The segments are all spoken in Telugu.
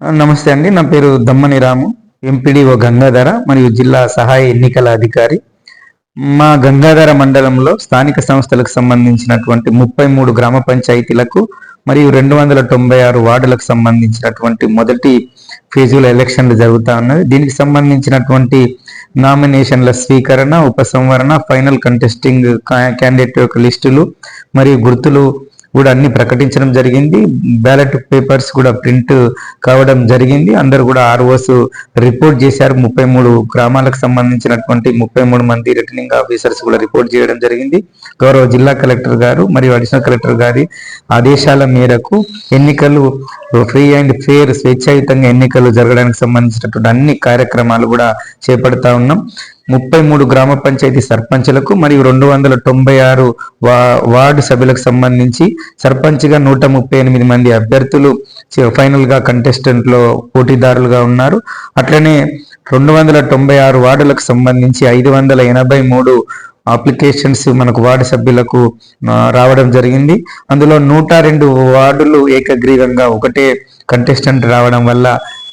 నమస్తే అండి. నా పేరు దమ్మని రాము. ఎంపీడీఓ గంగాధర మరియు జిల్లా సహాయ ఎన్నికల అధికారి. మా గంగాధర మండలంలో స్థానిక సంస్థలకు సంబంధించినటువంటి ముప్పై మూడు గ్రామ పంచాయతీలకు మరియు రెండు వందల తొంభై ఆరు వార్డులకు సంబంధించినటువంటి మొదటి ఫేజుల ఎలక్షన్లు జరుగుతూ ఉన్నది దీనికి సంబంధించినటువంటి నామినేషన్ల స్వీకరణ ఉపసంహరణ ఫైనల్ కంటెస్టింగ్ క్యాండిడేట్ యొక్క లిస్టులు మరియు గుర్తులు కూడా అన్ని ప్రకటించడం జరిగింది. బ్యాలెట్ పేపర్స్ కూడా ప్రింట్ కావడం జరిగింది. అందరు కూడా ఆర్ఓస్ రిపోర్ట్ చేశారు. ముప్పై మూడు గ్రామాలకు సంబంధించినటువంటి ముప్పై మూడు మంది రిటర్నింగ్ ఆఫీసర్స్ కూడా రిపోర్ట్ చేయడం జరిగింది. గౌరవ జిల్లా కలెక్టర్ గారు మరియు అడిషనల్ కలెక్టర్ గారి ఆదేశాల మేరకు ఎన్నికలు ఫ్రీ అండ్ ఫేర్ స్వేచ్ఛాయుతంగా ఎన్నికలు జరగడానికి సంబంధించినటువంటి అన్ని కార్యక్రమాలు కూడా చేపడతా ఉన్నాం. ముప్పై మూడు గ్రామ పంచాయతీ సర్పంచ్లకు మరియు రెండు వందల తొంభై ఆరు వా వార్డు సభ్యులకు సంబంధించి సర్పంచ్గా నూట ముప్పై ఎనిమిది మంది అభ్యర్థులు ఫైనల్గా కంటెస్టెంట్లో పోటీదారులుగా ఉన్నారు. అట్లనే రెండు వందల తొంభై ఆరు వార్డులకు సంబంధించి ఐదు వందల ఎనభై మూడు అప్లికేషన్స్ మనకు వార్డు సభ్యులకు రావడం జరిగింది. అందులో నూట రెండు వార్డులు ఏకగ్రీవంగా ఒకటే కంటెస్టెంట్ రావడం వల్ల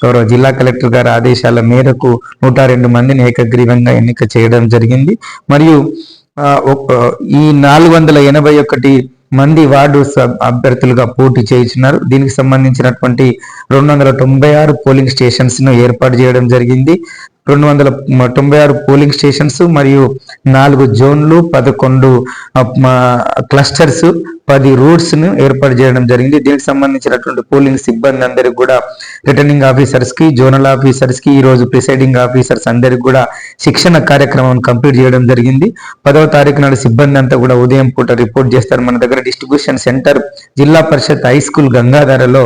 గౌరవ జిల్లా కలెక్టర్ గారి ఆదేశాల మేరకు నూట రెండు మందిని ఏకగ్రీవంగా ఎన్నిక చేయడం జరిగింది. మరియు ఈ నాలుగు వందల ఎనభై ఒకటి మంది వార్డు అభ్యర్థులుగా పోటీ చేయించున్నారు దీనికి సంబంధించినటువంటి రెండు వందల తొంభై ఆరు పోలింగ్ స్టేషన్స్ను ఏర్పాటు చేయడం జరిగింది. రెండు వందల తొంభై ఆరు పోలింగ్ స్టేషన్స్ మరియు నాలుగు జోన్లు పదకొండు క్లస్టర్స్ పది రూట్స్ను ఏర్పాటు చేయడం జరిగింది. దీనికి సంబంధించినటువంటి పోలింగ్ సిబ్బంది అందరికి కూడా రిటర్నింగ్ ఆఫీసర్స్కి జోనల్ ఆఫీసర్స్కి ఈ రోజు ప్రిసైడింగ్ ఆఫీసర్స్ అందరికి కూడా శిక్షణ కార్యక్రమం కంప్లీట్ చేయడం జరిగింది. పదవ తారీఖు నాడు సిబ్బంది అంతా కూడా ఉదయం పూట రిపోర్ట్ చేస్తారు. మన దగ్గర డిస్ట్రిబ్యూషన్ సెంటర్ జిల్లా పరిషత్ హై స్కూల్ గంగాధరలో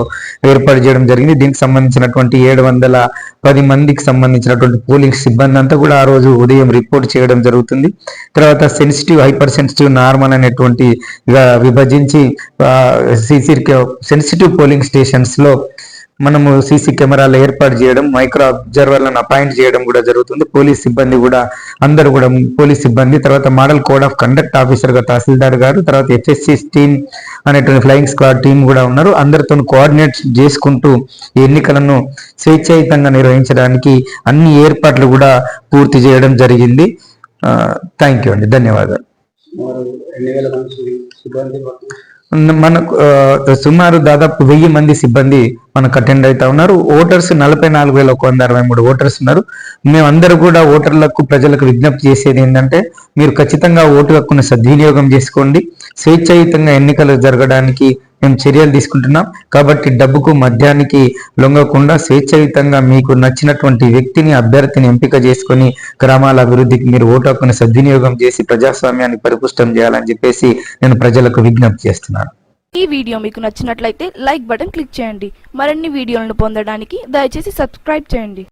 ఏర్పాటు చేయడం జరిగింది. దీనికి సంబంధించినటువంటి ఏడు వందల పది మందికి సంబంధించినటువంటి పోలింగ్ సిబ్బంది అంతా కూడా ఆ రోజు ఉదయం రిపోర్ట్ చేయడం జరుగుతుంది. తర్వాత సెన్సిటివ్ హైపర్ సెన్సిటివ్ నార్మల్ అనేటువంటి విభజించి సిసి సెన్సిటివ్ పోలింగ్ స్టేషన్స్లో మనము సీసీ కెమెరాలు ఏర్పాటు చేయడం మైక్రో అబ్జర్వర్లను అపాయింట్ చేయడం కూడా జరుగుతుంది. పోలీస్ సిబ్బంది కూడా అందరు కూడా పోలీస్ సిబ్బంది తర్వాత మోడల్ కోడ్ ఆఫ్ కండక్ట్ ఆఫీసర్గా తహసీల్దార్ గారు తర్వాత హెచ్ఎస్సి టీమ్ అనేటువంటి ఫ్లయింగ్ స్క్వాడ్ టీం కూడా ఉన్నారు. అందరితో కోఆర్డినేట్ చేసుకుంటూ ఎన్నికలను స్వేచ్ఛాయుతంగా నిర్వహించడానికి అన్ని ఏర్పాట్లు కూడా పూర్తి చేయడం జరిగింది. థ్యాంక్ యూ అండి. ధన్యవాదాలు. మనకు సుమారు దాదాపు వెయ్యి మంది సిబ్బంది మనకు అటెండ్ అవుతా ఉన్నారు. ఓటర్స్ నలభై నాలుగు వేల ఒక వంద అరవై మూడు ఓటర్స్ ఉన్నారు. మేమందరూ కూడా ఓటర్లకు ప్రజలకు విజ్ఞప్తి చేసేది ఏంటంటే మీరు ఖచ్చితంగా ఓటు హక్కును సద్వినియోగం చేసుకోండి. స్వేచ్ఛాయుతంగా ఎన్నికలు జరగడానికి మేము చర్యలు తీసుకుంటున్నాం. కాబట్టి డబ్బుకు మద్యానికి లొంగకుండా స్వేచ్ఛాయుతంగా మీకు నచ్చినటువంటి వ్యక్తిని అభ్యర్థిని ఎంపిక చేసుకొని గ్రామాల అభివృద్ధికి మీరు ఓటు హక్కును సద్వినియోగం చేసి ప్రజాస్వామ్యాన్ని పరిపుష్టం చేయాలని చెప్పేసి నేను ప్రజలకు విజ్ఞప్తి చేస్తున్నాను. ఈ వీడియో మీకు నచ్చినట్లయితే లైక్ బటన్ క్లిక్ చేయండి. మరిన్ని వీడియోలను పొందడానికి దయచేసి సబ్స్క్రైబ్ చేయండి.